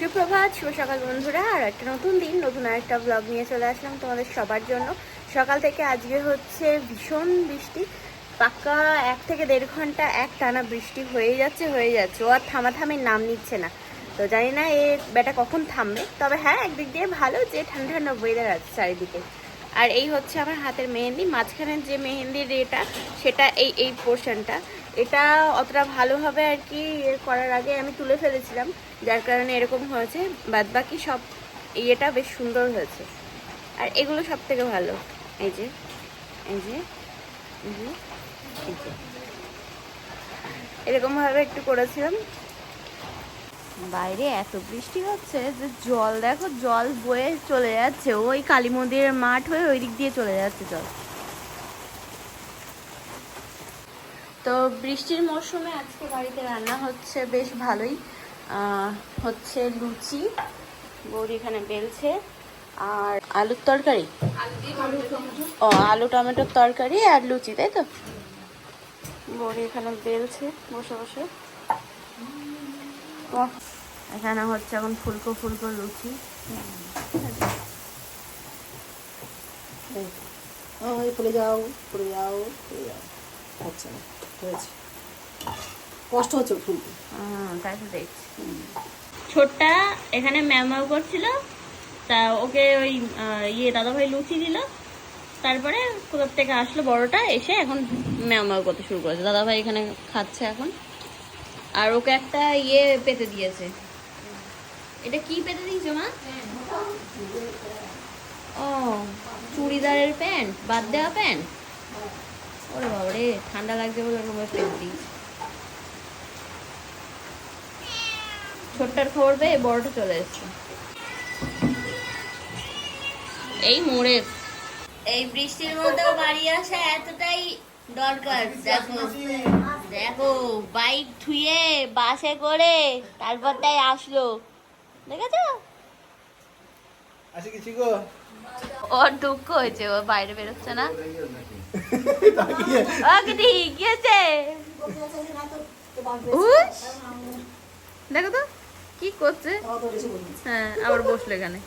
সুপ্রভাত, শুভ সকাল বন্ধুরা, আর একটা নতুন দিন, নতুন একটা ব্লগ নিয়ে চলে আসলাম তোমাদের সবার জন্য। সকাল থেকে আজকে হচ্ছে ভীষণ বৃষ্টি, পাক্কা এক থেকে দেড় ঘণ্টা এক টানা বৃষ্টি হয়ে যাচ্ছে হয়ে যাচ্ছে। ও আর থামাথামির নাম নিচ্ছে না। তো জানি না এ বেটা কখন থামবে। তবে হ্যাঁ একদিক দিয়ে ভালো যে ঠান্ডা ঠান্ডা ওয়েদার আছে চারিদিকে। আর এই হচ্ছে আমার হাতের মেহেন্দি, মাঝখানের যে মেহেন্দির এটা, সেটা এই এই পোর্শনটা এটা অতটা ভালোভাবে আর কি ইয়ে করার আগে আমি তুলে ফেলেছিলাম, যার কারণে এরকম হয়েছে। বাদ বাকি সব ইয়েটা বেশ সুন্দর হয়েছে। আর এগুলো সব থেকে ভালো এই যে এই যে এই যে। এরকমভাবে একটু করেছিলাম। বাইরে এত বৃষ্টি হচ্ছে যে জল, দেখো জল বয়ে চলে যাচ্ছে। ওই কালী মন্দিরের মাঠ হয়ে ওই দিক দিয়ে চলে যাচ্ছে জল। তো বৃষ্টির মরশুমে আজকে বাড়িতে রান্না হচ্ছে বেশ ভালোই হচ্ছে লুচি বৌদি এখানে বেলছে আর আলুর তরকারি ও আলু টমেটোর তরকারি আর লুচি তাই তো বৌদি এখানে বেলছে বসে বসে এখানে হচ্ছে এখন ফুলকো ফুলকো লুচি পড়ে যাও পড়ে যাও পড়ে যাও আচ্ছা হয়েছে। কষ্ট হচ্ছে ফুলতে তাই দেখছি। ছোটটা এখানে ম্যামাও করছিল, তা ওকে ওই ইয়ে দাদাভাই লুচি দিল। তারপরে কোথার থেকে আসলো বড়টা, এসে এখন ম্যামাও করতে শুরু করেছে। দাদাভাই এখানে খাচ্ছে এখন। আর ওকে একটা ইয়ে পেতে দিয়েছে। এটা কি পেতে দিয়েছ মা? ও, চুড়িদারের প্যান্ট, বাদ দেওয়া প্যান্ট? ওরে বাবারে ঠান্ডা লাগছে বলে ওরকম পেতে দিয়েছে ছোট্টার খবর পেয়ে বড়টা চলে এসছে। এই মোড়ে। এই বৃষ্টির মধ্যেও বাড়ি আসা এতটাই দরকার দেখো। দেখো বাইক ধুয়ে বাসে করে তারপর তাই আসলো। দেখেছ? আসে কিছু গো ওর দুঃখ হয়েছে ও বাইরে বেরোচ্ছে না। দেখো তো কি করছে? হ্যাঁ আবার বসল এখানে।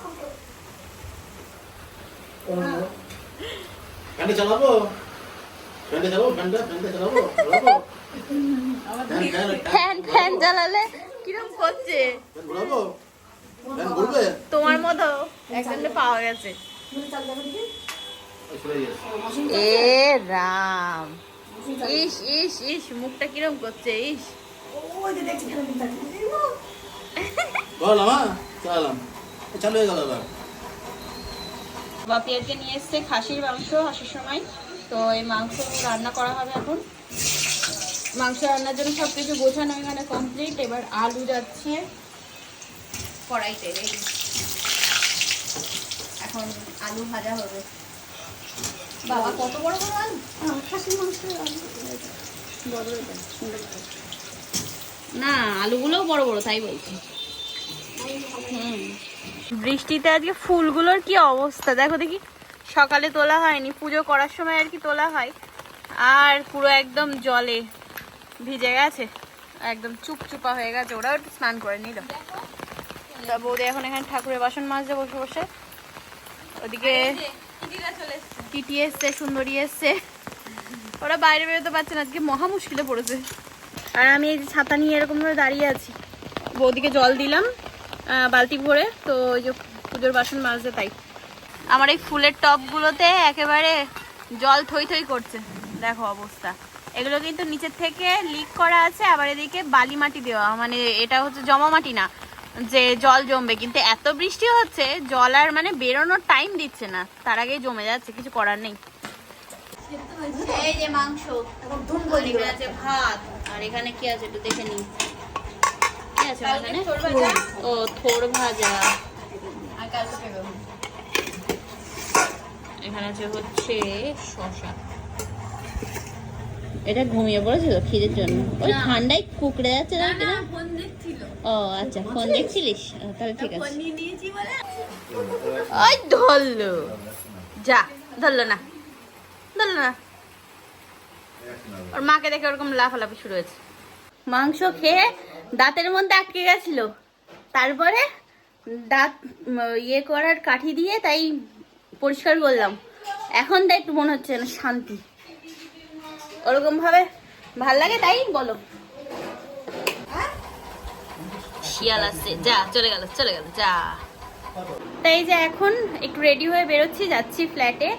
চালাবো? ফ্যান ফ্যান চালালে কিরম করছে? তোমার মতো একজনকে পাওয়া গেছে। এ রাম। ইস ইস ইস মুখটা কিরম করছে ইস। চালু হয়ে গেল এবার। বাপিয়ারকে নিয়ে এসছে খাসির মাংস আসার সময়। তো এই মাংস রান্না করা হবে এখন। মাংস রান্নার জন্য সব কিছু গোছানো এখানে কমপ্লিট এবার আলু যাচ্ছে। কড়াইতে ready। এখন আলু ভাজা হবে। বাবা, কত বড় বড় আলু? না, আলুগুলোও বড় বড়, তাই বলছি। বৃষ্টিতে আজকে ফুলগুলোর কি অবস্থা? দেখো দেখি, সকালে তোলা হয়নি, পুজো করার সময় আর কি তোলা হয়। আর পুরো একদম জলে ভিজে গেছে, একদম চুপচুপা হয়ে গেছে। ওরাও একটু স্নান করে নিল। তা বৌদি এখন এখানে ঠাকুরের বাসন মাজছে বসে বসে। ওদিকে টিটি এসছে সুন্দরী এসছে। ওরা বাইরে বেরোতে পারছে না আজকে মহা মুশকিলে পড়েছে। আর আমি এই যে ছাতা নিয়ে এরকম ভাবে দাঁড়িয়ে আছি। বৌদিকে জল দিলাম বালতি ভরে তো ওই যে পুজোর বাসন মাজতে তাই। আমার এই ফুলের টবগুলোতে একেবারে জল থই থই করছে। দেখো অবস্থা। এগুলো কিন্তু নিচের থেকে লিক করা আছে আবার এদিকে বালি মাটি দেওয়া মানে এটা হচ্ছে জমা মাটি না। যে জল জমবে কিন্তু এত বৃষ্টি হচ্ছে জল আর মানে বেরোনোর টাইম দিচ্ছে না। তার আগেই জমে যাচ্ছে কিছু করার নেই। এই যে মাংস এখানে আছে ভাত আর এখানে কি আছে একটু দেখে নিই। কি আছে এখানে ও থোর ভাজা। এখানে আছে হচ্ছে শশা এটা ঘুমিয়ে পড়েছে তো খিদের জন্য। ওই ঠান্ডায় কুকড়ে যাচ্ছে না ও আচ্ছা ফোন দেখছিলিস? তাহলে ঠিক আছে। ওই ধরলো। যা ধরলো না। ধরলো না। ওর মাকে দেখে ওরকম লাফালাফি শুরু হয়েছে। মাংস খেয়ে দাঁতের মধ্যে আটকে গেছিল। তারপরে দাঁত ইয়ে করার কাঠি দিয়ে তাই পরিষ্কার করলাম। এখন তাই একটু মনে হচ্ছে না শান্তি। ওরকম ভাবে ভালো লাগে তাই বলো। শিয়াল যা, চলে গেল চলে গেল, যা। তাই যে এখন একটু রেডি হয়ে বেরোচ্ছি, যাচ্ছি ফ্ল্যাটে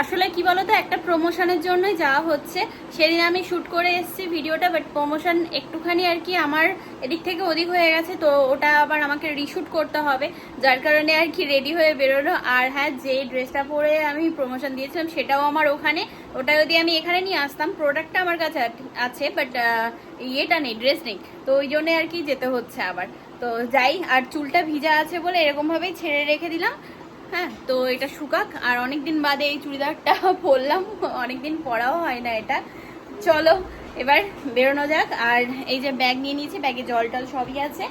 আসলে কি বলতো, একটা প্রমোশনের জন্যই যাওয়া হচ্ছে। সেদিন আমি শ্যুট করে এসেছি ভিডিওটা বাট প্রমোশন একটুখানি আর কি আমার এদিক থেকে ওদিক হয়ে গেছে, তো ওটা আবার আমাকে রিশ্যুট করতে হবে। যার কারণে আর কি রেডি হয়ে বেরোলো। আর হ্যাঁ যে ড্রেসটা পরে আমি প্রমোশন দিয়েছিলাম, সেটাও আমার ওখানে। ওটা যদি আমি এখানে নিয়ে আসতাম প্রোডাক্টটা আমার কাছে আছে বাট ইয়েটা নেই ড্রেস নেই। তো ওই জন্যে আর কি যেতে হচ্ছে আবার। তো যাই, আর চুলটা ভিজা আছে বলে এরকম ভাবেই ছেড়ে রেখে দিলাম। হ্যাঁ তো এটা শুকাক, আর অনেক দিন বাদে এই চুড়িদারটা পরলাম অনেক দিন পরাও হয় না এটা। চলো, এবার বেরোনো যাক, আর এই যে ব্যাগ নিয়ে নিয়েছি, ব্যাগে জল টল সবই আছে,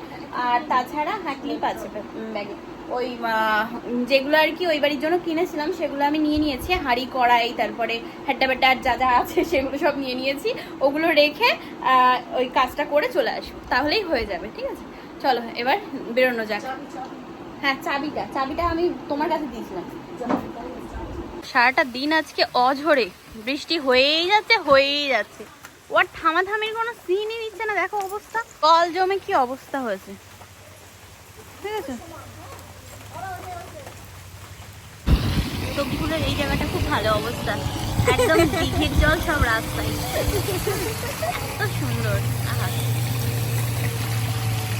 আর তাছাড়া হ্যাঁ ক্লিপ আছে ব্যাগে ওই যেগুলো আর কি ওই বাড়ির জন্য কিনেছিলাম, সেগুলো আমি নিয়ে নিয়েছি, হাঁড়ি, কড়াই, তারপরে হ্যাড্ডা আর যা যা আছে, সেগুলো সব নিয়ে নিয়েছি। ওগুলো রেখে ওই কাজটা করে চলে আসব, তাহলেই হয়ে যাবে, ঠিক আছে? চলো, এবার বেরোনো যাক। হ্যাঁ চাবিটা চাবিটা আমি তোমার কাছে দিয়েছিলাম। সারাটা দিন আজকে অঝরে, বৃষ্টি হয়েই যাচ্ছে হয়েই যাচ্ছে। ওর থামাথামির কোনো সিনই নিচ্ছে না, দেখো অবস্থা। কল জমে কি অবস্থা হয়েছে। ঠিক আছে? সবজিগুলোর এই জায়গাটা খুব ভালো অবস্থা। একদম দিঘির জল সব রাস্তায়। এত সুন্দর। আহা।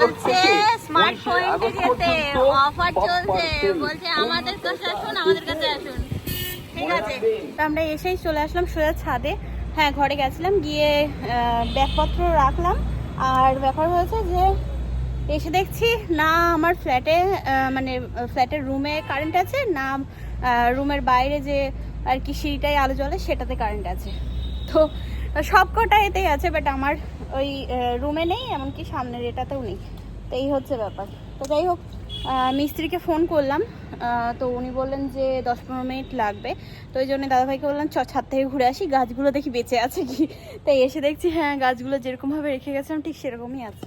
বলছে স্মার্ট পয়েন্টে যেতে অফার চলছে বলছে আমাদের কাছে আসুন আমাদের কাছে আসুন ঠিক আছে তো আমরা এসেই চলে আসলাম সোজা ছাদে হ্যাঁ ঘরে গেছিলাম গিয়ে ব্যাগপত্র রাখলাম আর ব্যাপার হয়েছে যে এসে দেখছি না আমার ফ্ল্যাটে মানে ফ্ল্যাটের রুমে কারেন্ট আছে না রুমের বাইরে যে আর কি সিঁড়িটায় আলো জ্বলে সেটাতে কারেন্ট আছে তো সব কটা এতেই আছে বাট আমার ওই রুমে নেই, এমনকি সামনের এটাতেও নেই। তো এই হচ্ছে ব্যাপার। তো যাই হোক মিস্ত্রিকে ফোন করলাম তো উনি বললেন যে দশ পনেরো মিনিট লাগবে। তো ওই জন্য দাদাভাইকে বললাম, চ, ছাদ থেকে ঘুরে আসি, গাছগুলো দেখি বেঁচে আছে কি? তাই এসে দেখছি হ্যাঁ গাছগুলো যেরকমভাবে রেখে গেছিলাম ঠিক সেরকমই আছে।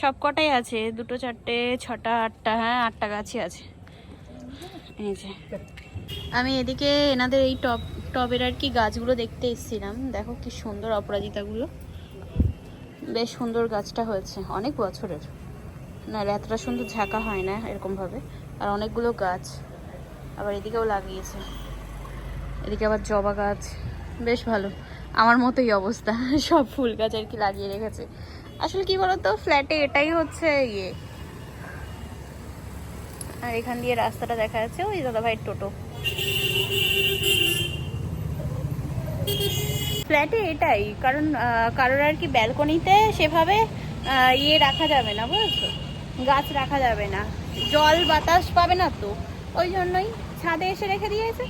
সব কটাই আছে, দুটো, চারটে, ছটা, আটটা হ্যাঁ আটটা গাছই আছে। আমি এদিকে এনাদের এই টব টবের আর কি গাছগুলো দেখতে এসেছিলাম। দেখো কি সুন্দর অপরাজিতাগুলো। বেশ সুন্দর গাছটা হয়েছে, অনেক বছরের। না এতটা সুন্দর ঝাঁকা হয় না এরকমভাবে। আর অনেকগুলো গাছ। আবার এদিকেও লাগিয়েছে। এদিকে আবার জবা গাছ। বেশ ভালো। আমার মতোই অবস্থা। সব ফুল গাছ আর কি লাগিয়ে রেখেছে। আসলে কি বলতো ফ্ল্যাটে এটাই হচ্ছে ইয়ে। আর এখান দিয়ে রাস্তাটা দেখা যাচ্ছে ওই দাদা ভাইয়ের টোটো। ফ্ল্যাটে এটাই, কারণ কারোর আর কি ব্যালকনিতে সেভাবে ইয়ে রাখা যাবে না, বুঝেছ? গাছ রাখা যাবে না। জল বাতাস পাবে না তো, ওই জন্যই ছাদে এসে রেখে দিয়েছে।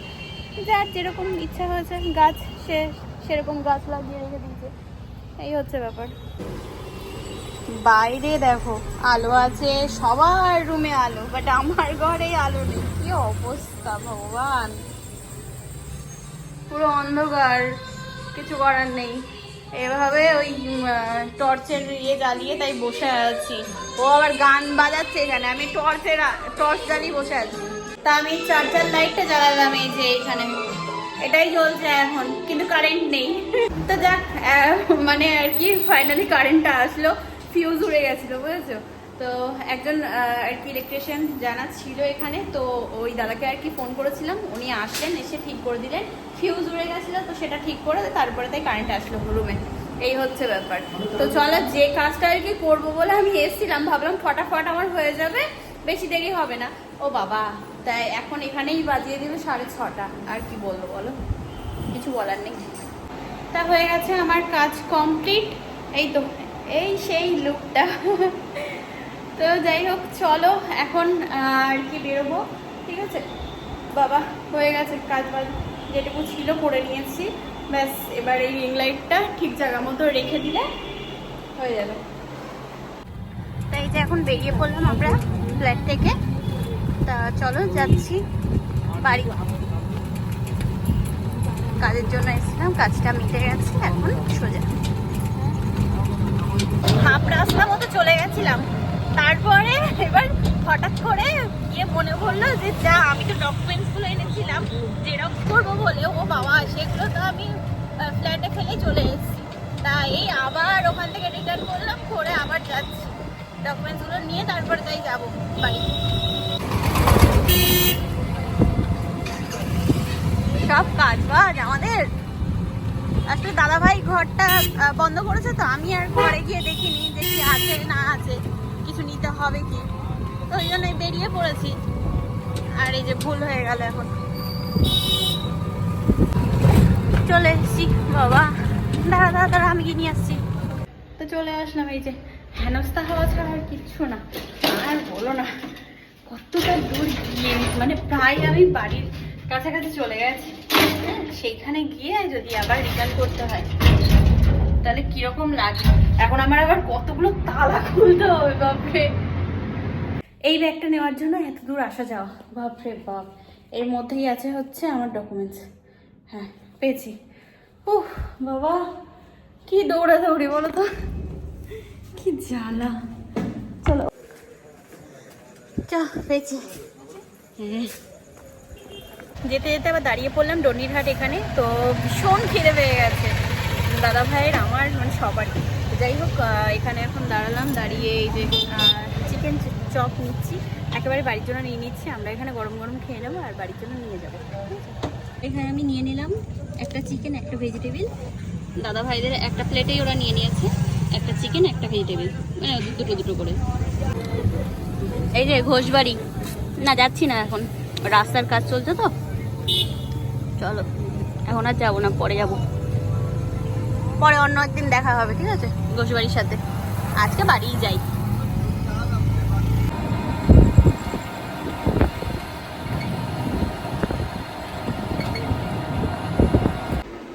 যার যেরকম ইচ্ছা হয়েছে, গাছ সে সেরকম গাছ লাগিয়ে রেখে দিয়েছে। এই হচ্ছে ব্যাপার। বাইরে দেখো, আলো আছে, সবার রুমে আলো বাট আমার ঘরে আলো নেই। কি অবস্থা ভগবান? পুরো অন্ধকার, কিছু করার নেই। এভাবে ওই টর্চের ইয়ে জ্বালিয়ে তাই বসে আছি। ও আবার গান বাজাচ্ছে এখানে, আমি টর্চের টর্চ জ্বালিয়ে বসে আছি। তা আমি চার্জার লাইটটা জ্বালালাম এই যে এখানে। এটাই চলছে এখন, কিন্তু কারেন্ট নেই। তো যাক মানে আর কি ফাইনালি কারেন্টটা আসলো। ফিউজ উড়ে গেছিল, বুঝেছ? তো একজন আর কি ইলেকট্রিশিয়ান জানা ছিল এখানে, তো ওই দাদাকে আর কি ফোন করেছিলাম, উনি আসলেন, এসে ঠিক করে দিলেন। ফিউজ উড়ে গেছিল, তো সেটা ঠিক করে তারপরে তাই কারেন্ট আসলো রুমে এই হচ্ছে ব্যাপার। তো চলো, যে কাজটা আর কি করব বলে আমি এসেছিলাম, ভাবলাম ফটাফট আমার হয়ে যাবে, বেশি দেরি হবে না। ও বাবা, তাই এখন এখানেই বাজিয়ে দিবে সাড়ে ছটা, আর কি বলব বলো? কিছু বলার নেই। তা হয়ে গেছে আমার কাজ কমপ্লিট এই তো এই সেই লুকটা তো যাই হোক, চলো এখন আর কি বেরোবো, ঠিক আছে? বাবা, হয়ে গেছে কাজ বাজ যেটুকু ছিল করে নিয়েছি। ব্যাস, এবার এই রিং লাইটটা ঠিক জায়গা মতো রেখে দিলে হয়ে যাবে। তাই যে এখন বেরিয়ে পড়লাম আমরা ফ্ল্যাট থেকে। তা চলো যাচ্ছি বাড়ি। কাজের জন্য এসেছিলাম, কাজটা মিটে গেছে, এখন সোজা। হাফ রাস্তা মতো চলে গেছিলাম। তারপরে এবার হঠাৎ করে গিয়ে মনে পড়ল যে, যা, আমি তো ডকুমেন্টসগুলো এনেছিলাম, জেরক্স করব বলে, ও বাবা, সেগুলো তো আমি ফ্ল্যাটে ফেলে চলে এসেছি। তা এই আবার ওখান থেকে রিটার্ন করলাম করে আবার যাচ্ছি। ডকুমেন্টসগুলো নিয়ে তারপরে তাই যাব। বাড়ি সব কাজ বাজ আমাদের? আসলে দাদা ভাই ঘরটা বন্ধ করেছে তো, আমি আর ঘরে গিয়ে দেখিনি যে কি আছে না আছে, কিছু নিতে হবে কি। তো ওই জন্য বেরিয়ে পড়েছি। আর এই যে ভুল হয়ে গেল এখন। চলে এসছি, বাবা। দাঁড়া দাঁড়া দাঁড়া, আমি কি নিয়ে আসছি। তো চলে আসলাম এই যে হেনস্তা হওয়া ছাড়া আর কিচ্ছু না। আর বলো না, কতটা দূর গিয়ে মানে প্রায় আমি বাড়ির কাছাকাছি চলে গেছি। হ্যাঁ, সেইখানে গিয়ে যদি আবার রিটার্ন করতে হয় তাহলে কীরকম লাগে এখন আমার আবার কতগুলো তালা খুলতে হবে বাপরে। এই ব্যাগটা নেওয়ার জন্য এত দূর আসা যাওয়া বাপরে বাপ। এর মধ্যেই আছে হচ্ছে আমার ডকুমেন্টস হ্যাঁ পেয়েছি। উহ বাবা কি দৌড়াদৌড়ি বলো তো? কি জ্বালা। চলো। চা পেয়েছি। হ্যাঁ। যেতে যেতে আবার দাঁড়িয়ে পড়লাম ডন্ডিরহাট এখানে, তো ভীষণ খিদে পেয়ে গেছে। দাদা ভাইয়ের, আমার মানে সবারই যাই হোক এখানে এখন দাঁড়ালাম, দাঁড়িয়ে এই যে চিকেন চপ নিচ্ছি। একেবারে বাড়ির জন্য নিয়ে নিচ্ছি। আমরা এখানে গরম গরম খেয়ে নেব আর বাড়ির জন্য নিয়ে যাব। এখানে আমি নিয়ে নিলাম একটা চিকেন একটা ভেজিটেবিল দাদা ভাইদের একটা প্লেটেই ওরা নিয়ে নিয়েছে। একটা চিকেন একটা ভেজিটেবিল মানে দুটো দুটো করে। এই যে ঘোষবাড়ি। না, যাচ্ছি না এখন। রাস্তার কাজ চলছে তো। চলো, এখন আর যাব না, পরে যাব। পরে অন্য একদিন দেখা হবে, ঠিক আছে? ঘোষবাড়ির সাথে। আজকে বাড়িই যাই।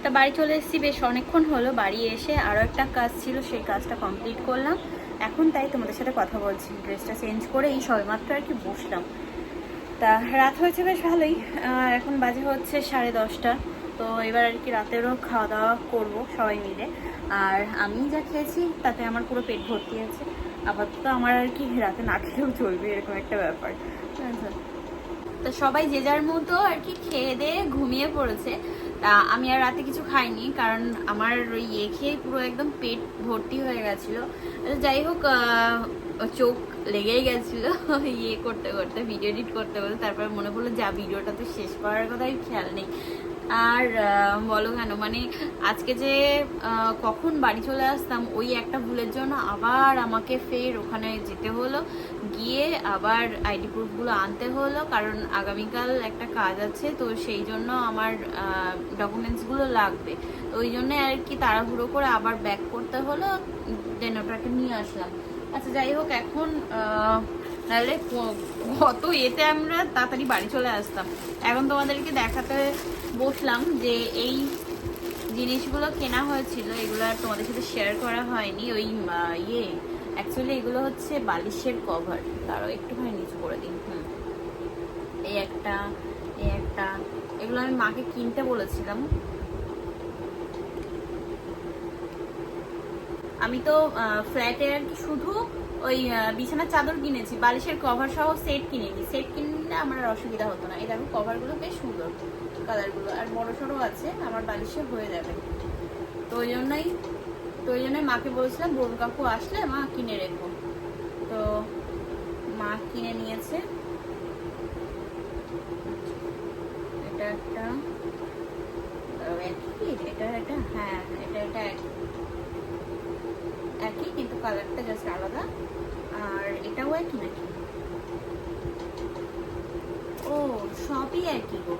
তা বাড়ি চলে এসেছি, বেশ অনেকক্ষণ হলো, বাড়ি এসে আরও একটা কাজ ছিল, সেই কাজটা কমপ্লিট করলাম। এখন তাই তোমাদের সাথে কথা বলছি। ড্রেসটা চেঞ্জ করে এই সবেমাত্র আর কি বসলাম। তা রাত হয়েছে বেশ ভালোই। এখন বাজে হচ্ছে সাড়ে দশটা। তো এবার আর কি রাতেরও খাওয়া দাওয়া করব সবাই মিলে। আর আমি যা খেয়েছি, তাতে আমার পুরো পেট ভর্তি আছে। আপাতত আমার আর কি রাতে না খেলেও চলবে, এরকম একটা ব্যাপার? তো সবাই যে যার মতো আর কি খেয়ে দিয়ে ঘুমিয়ে পড়েছে। তা আমি আর রাতে কিছু খাইনি, কারণ আমার ইয়ে খেয়ে পুরো একদম পেট ভর্তি হয়ে গেছিল। যাই হোক চোখ লেগেই গেছিল। ইয়ে করতে করতে ভিডিও এডিট করতে করতে তারপরে মনে পড়ল, যা ভিডিওটা তো শেষ করার কথাই খেয়াল নেই। আর বলো কেন মানে আজকে যে কখন বাড়ি চলে আসতাম, ওই একটা ভুলের জন্য আবার আমাকে ফের ওখানে যেতে হলো। গিয়ে আবার আইডি প্রুফগুলো আনতে হলো, কারণ আগামীকাল একটা কাজ আছে, তো সেই জন্য আমার ডকুমেন্টসগুলো লাগবে। তো ওই জন্য আর কি তাড়াহুড়ো করে আবার ব্যাক করতে হলো দেন ওটাকে নিয়ে আসলাম। আচ্ছা যাই হোক, এখন নাহলে কত এতে আমরা তাড়াতাড়ি বাড়ি চলে আসতাম। এখন তোমাদেরকে দেখাতে বসলাম যে এই জিনিসগুলো কেনা হয়েছিল, এগুলো আর তোমাদের সাথে শেয়ার করা হয়নি। ওই ইয়ে অ্যাকচুয়ালি এগুলো হচ্ছে বালিশের কভার তারও একটুখানি নিচু করে দিন হুম। এই একটা এই একটা, এগুলো আমি মাকে কিনতে বলেছিলাম। আমি তো ফ্ল্যাটে আর কি শুধু ওই বিছানার চাদর কিনেছি, বালিশের কভার সহ সেট কিনেছি সেট কিনলে আমার অসুবিধা হতো না। এই দেখো কভারগুলো বেশ সুন্দর কালারগুলো আর বড় সড়ো আছে, আমার বালিশে হয়ে যাবে। তো ওই জন্যই, তো ওই জন্যই মাকে বলছিলাম, বোন কাকু আসলে মা কিনে রেখো। তো মা কিনে নিয়েছে। এটা একটা, এটা এটা হ্যাঁ এটা এটা একই, কিন্তু কালারটা জাস্ট আলাদা। আর এটাও একই নাকি? ও, সবই একই গো।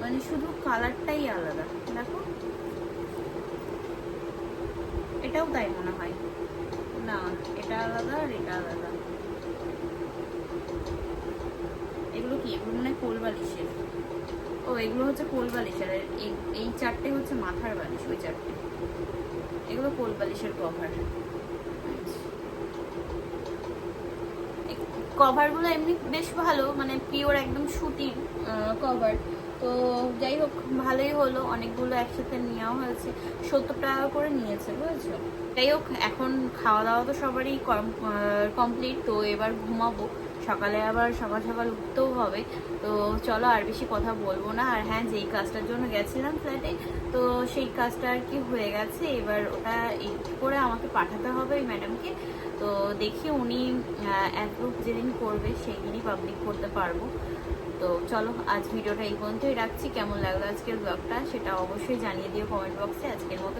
মানে শুধু কালারটাই আলাদা। দেখো। এটাও তাই মনে হয়। না, এটা আলাদা আর এটা আলাদা। এগুলো কি? এগুলো মানে কোল বালিশের। ও, এগুলো হচ্ছে কোল বালিশের এই চারটে হচ্ছে মাথার বালিশ, ওই চারটে। এগুলো কোল বালিশের কভার কভারগুলো এমনি বেশ ভালো মানে পিওর একদম সুতির কভার তো যাই হোক, ভালোই হলো, অনেকগুলো একসাথে নেওয়া হয়েছে। সত্তর টাকা করে নিয়েছে, বুঝেছ? যাই হোক, এখন খাওয়া দাওয়া তো সবারই কমপ্লিট তো এবার ঘুমাবো। সকালে আবার সকাল সকাল উঠতেও হবে। তো চলো আর বেশি কথা বলব না। আর হ্যাঁ যেই কাজটার জন্য গেছিলাম ফ্ল্যাটে তো সেই কাজটা আর কি হয়ে গেছে। এবার ওটা এডিট করে আমাকে পাঠাতে হবে ওই ম্যাডামকে তো দেখি উনি অ্যাপ্রুভ যেদিন করবে সেই দিনই পাবলিক করতে পারব। তো চলো, আজ ভিডিওটা এই পর্যন্তই রাখছি। কেমন লাগল আজকের ব্লগটা সেটা অবশ্যই জানিয়ে দিও কমেন্ট বক্সে আজকের মতো